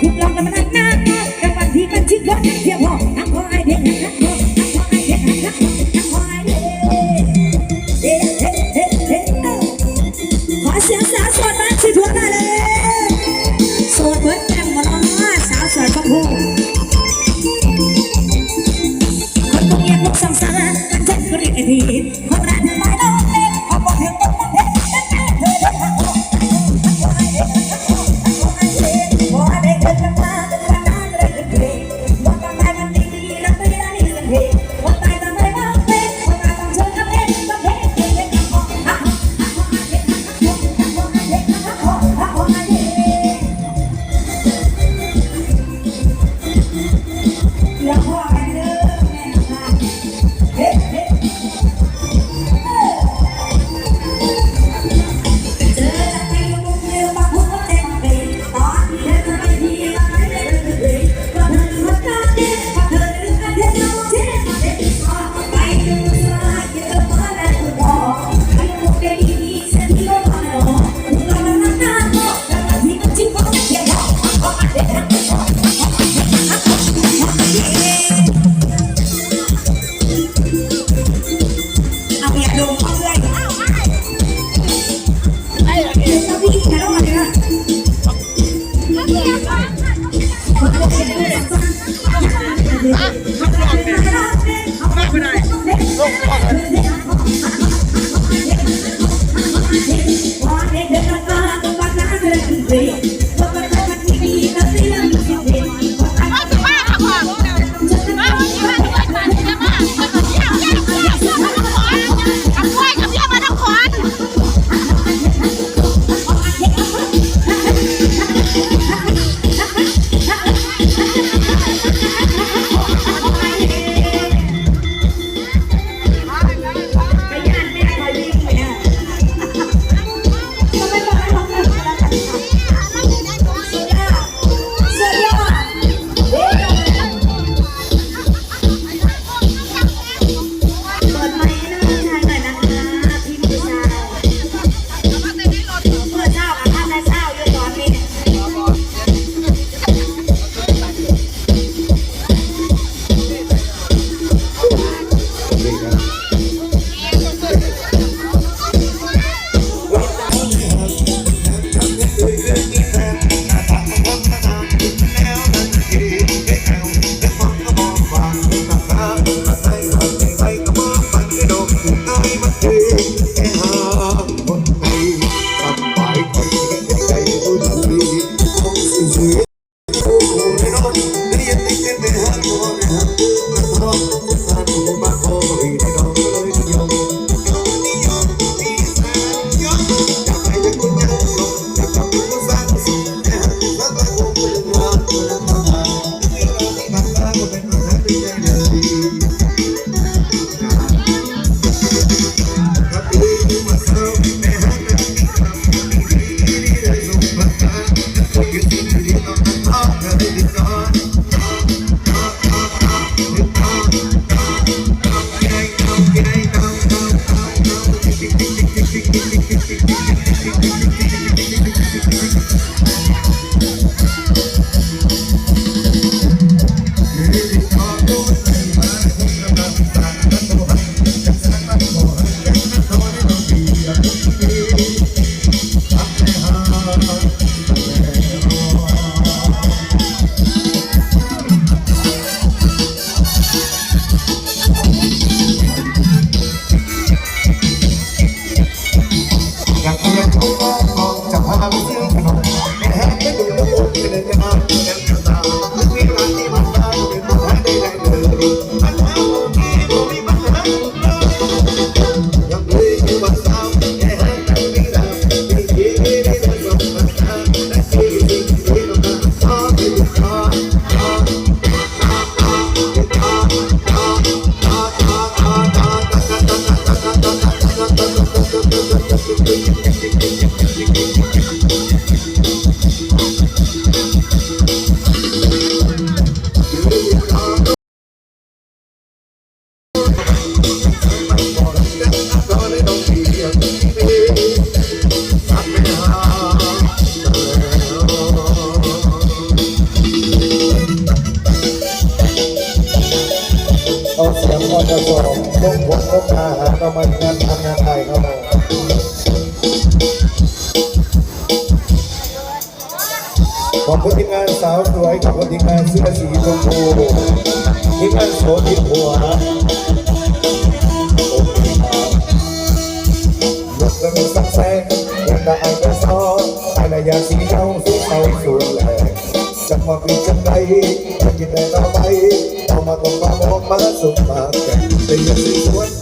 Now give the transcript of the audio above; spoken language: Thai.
ทุบหลังกันมานั่น like, างานทำงานไทยเข้ามาขอบคุณทีมงานสาวสวยขอบคุณทีมงานเสื้อสีชมพูทีมงานโสติหัวนะยกระมือสักแซงยังได้ไอ้ซ้ออะไรอย่างสีเทาสีเทาสูงแหลกจังหวะปีจังใดจะกินได้เราไปเอามาตรงมาบอกมาสุขมาแก่เป็นอย่างสีสวน